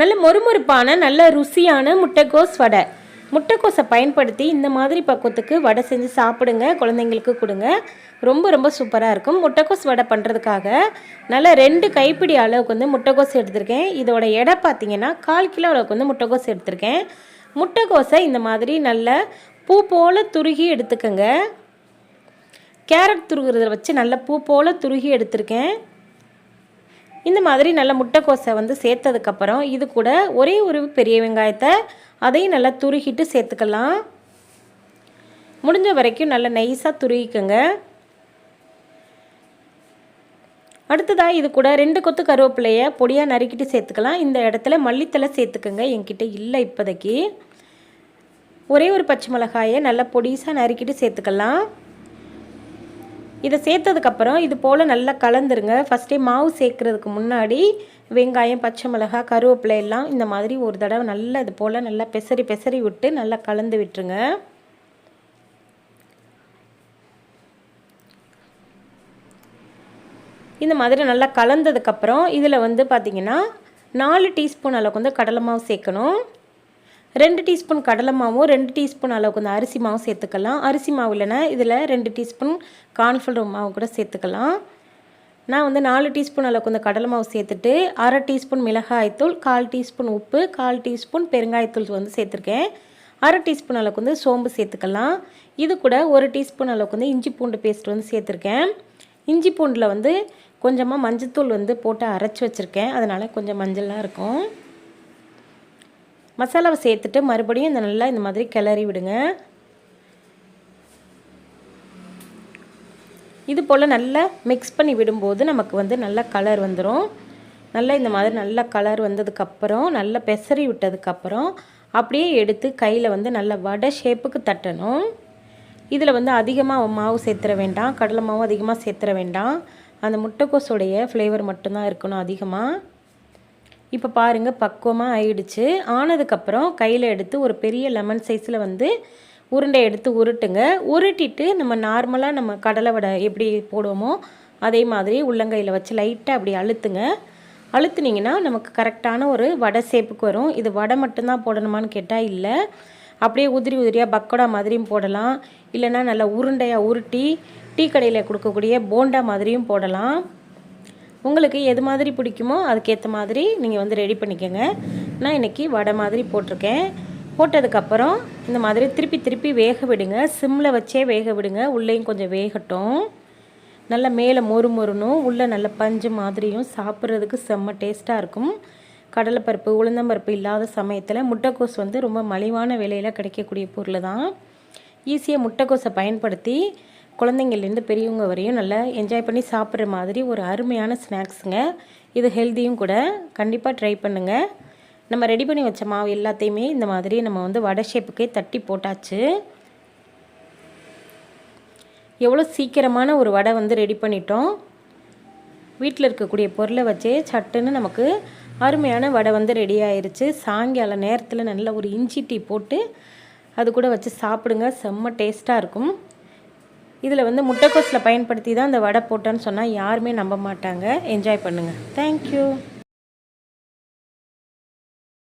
நல்ல மொறுமொறுப்பான நல்ல ருசியான முட்டைக்கோஸ் வடை. முட்டைக்கோஸை பயன்படுத்தி இந்த மாதிரி பக்குவத்துக்கு வடை செஞ்சு சாப்பிடுங்க குழந்தைங்களுக்கு கொடுங்க. ரொம்ப ரொம்ப சூப்பராக இருக்கும். முட்டைக்கோஸ் வடை பண்ணுறதுக்காக நல்லா ரெண்டு கைப்பிடி அளவுக்கு வந்து முட்டைக்கோஸ் எடுத்திருக்கேன். இதோட எடை பார்த்தீங்கன்னா கால் கிலோ அளவுக்கு வந்து முட்டைக்கோஸ் எடுத்திருக்கேன். முட்டைக்கோஸை இந்த மாதிரி நல்ல பூ போல் துருகி எடுத்துக்கோங்க. கேரட் துருகிறத வச்சு நல்ல பூ போல் துருகி எடுத்திருக்கேன். இந்த மாதிரி நல்ல முட்டைக்கோஸை வந்து சேர்த்ததுக்கப்புறம் இது கூட ஒரே ஒரு பெரிய வெங்காயத்தை அதையும் நல்லா துருகிட்டு சேர்த்துக்கலாம். முடிஞ்ச வரைக்கும் நல்லா நைஸாக துருகிக்கோங்க. அடுத்ததாக இது கூட ரெண்டு கொத்து கருவேப்பிலையை பொடியாக நறுக்கிட்டு சேர்த்துக்கலாம். இந்த இடத்துல மல்லித்தலை சேர்த்துக்கோங்க. என்கிட்ட இல்லை இப்போதைக்கு. ஒரே ஒரு பச்சை மிளகாயை நல்லா பொடிசாக நறுக்கிட்டு சேர்த்துக்கலாம். இதை சேர்த்ததுக்கப்புறம் இது போல் நல்லா கலந்துருங்க. ஃபஸ்ட்டே மாவு சேர்க்குறதுக்கு முன்னாடி வெங்காயம் பச்சை மிளகாய் கருவேப்பிலை எல்லாம் இந்த மாதிரி ஒரு தடவை நல்லா இது போல் நல்லா பெசரி பெசரி விட்டு நல்லா கலந்து விட்டுருங்க. இந்த மாதிரி நல்லா கலந்ததுக்கப்புறம் இதில் வந்து பார்த்திங்கன்னா நாலு டீஸ்பூன் அளவுக்கு வந்து கடலை மாவு சேர்க்கணும். ரெண்டு டீஸ்பூன் கடலை மாவும் ரெண்டு டீஸ்பூன் அளவுக்கு வந்து அரிசி மாவும் சேர்த்துக்கலாம். அரிசி மாவு இல்லைன்னா இதில் ரெண்டு டீஸ்பூன் கார்ன்ஃப்ளவர் மாவு கூட சேர்த்துக்கலாம். நான் வந்து நாலு டீஸ்பூன் அளவுக்கு வந்து கடலை மாவு சேர்த்துட்டு அரை டீஸ்பூன் மிளகாய்த்தூள் கால் டீஸ்பூன் உப்பு கால் டீஸ்பூன் பெருங்காயத்தூள் வந்து சேர்த்துருக்கேன். அரை டீஸ்பூன் அளவுக்கு வந்து சோம்பு சேர்த்துக்கலாம். இது கூட ஒரு டீஸ்பூன் அளவுக்கு வந்து இஞ்சி பூண்டு பேஸ்ட் வந்து சேர்த்துருக்கேன். இஞ்சி பூண்டில் வந்து கொஞ்சமாக மஞ்சத்தூள் வந்து போட்டு அரைச்சி வச்சுருக்கேன். அதனால் கொஞ்சம் மஞ்சளாக இருக்கும். மசாலாவை சேர்த்துட்டு மறுபடியும் இந்த நல்லா இந்த மாதிரி கிளறி விடுங்க. இது போல் நல்லா மிக்ஸ் பண்ணி விடும்போது நமக்கு வந்து நல்ல கலர் வந்துடும் நல்லா இந்த மாதிரி நல்ல கலர் வந்ததுக்கப்புறம் நல்லா பெசரி விட்டதுக்கப்புறம் அப்படியே எடுத்து கையில் வந்து நல்லா வடை ஷேப்புக்கு தட்டணும். இதில் வந்து அதிகமாக மாவு சேர்த்துற வேண்டாம் கடலை மாவு அதிகமாக சேர்த்துற வேண்டாம். அந்த முட்டைக்கோஸோடைய ஃப்ளேவர் மட்டும்தான் இருக்கணும் அதிகமாக இப்போ பாருங்கள் பக்குவமாக ஆயிடுச்சு. ஆனதுக்கப்புறம் கையில் எடுத்து ஒரு பெரிய லெமன் சைஸில் வந்து உருண்டை எடுத்து உருட்டுங்க. உருட்டிட்டு நம்ம நார்மலாக நம்ம கடலை வடை எப்படி போடுவோமோ அதே மாதிரி உள்ளங்கையில் வச்சு லைட்டாக அப்படி அழுத்துங்க. அழுத்துனீங்கன்னா நமக்கு கரெக்டான ஒரு வடை சேப்புக்கு வரும். இது வடை மட்டும்தான் போடணுமான்னு கேட்டால் இல்லை. அப்படியே உதிரி உதிரியாக பக்கோடா மாதிரியும் போடலாம். இல்லைன்னா நல்லா உருண்டையாக உருட்டி டீ கடையில் கொடுக்கக்கூடிய போண்டா மாதிரியும் போடலாம். உங்களுக்கு எது மாதிரி பிடிக்குமோ அதுக்கேற்ற மாதிரி நீங்கள் வந்து ரெடி பண்ணிக்கோங்க. நான் இன்றைக்கி வடை மாதிரி போட்டிருக்கேன். போட்டதுக்கப்புறம் இந்த மாதிரி திருப்பி திருப்பி வேக விடுங்க. சிம்மில் வச்சே வேக விடுங்க. உள்ளேயும் கொஞ்சம் வேகட்டும். நல்லா மேலே மொறு மொறுனும் உள்ளே நல்ல பஞ்சு மாதிரியும் சாப்பிட்றதுக்கு செம்ம டேஸ்ட்டாக இருக்கும். கடலைப்பருப்பு உளுந்தம்பருப்பு இல்லாத சமயத்தில் முட்டைக்கோஸ் வந்து ரொம்ப மலிவான விலையில் கிடைக்கக்கூடிய பொருள் தான் ஈஸியாக முட்டைக்கோஸை பயன்படுத்தி குழந்தைங்கள்லேருந்து பெரியவங்க வரையும் நல்லா என்ஜாய் பண்ணி சாப்பிட்ற மாதிரி ஒரு அருமையான ஸ்நாக்ஸுங்க. இது ஹெல்த்தியும் கூட. கண்டிப்பாக ட்ரை பண்ணுங்கள் நம்ம ரெடி பண்ணி வச்ச மாவு எல்லாத்தையுமே இந்த மாதிரி நம்ம வந்து வடை ஷேப்புக்கே தட்டி போட்டாச்சு. எவ்வளோ சீக்கிரமான ஒரு வடை வந்து ரெடி பண்ணிட்டோம். வீட்டில் இருக்கக்கூடிய பொருளை வச்சே சட்டுன்னு நமக்கு அருமையான வடை வந்து ரெடி ஆயிடுச்சு சாயங்கால நேரத்தில் நல்ல ஒரு இஞ்சி டீ போட்டு அது கூட வச்சு சாப்பிடுங்க. செம்ம டேஸ்ட்டாக இருக்கும். இதில் வந்து முட்டைக்கோஸில் பயன்படுத்தி தான் அந்த வடை போட்டேன்னு சொன்னால் யாருமே நம்ப மாட்டாங்க. என்ஜாய் பண்ணுங்கள் தேங்க்யூ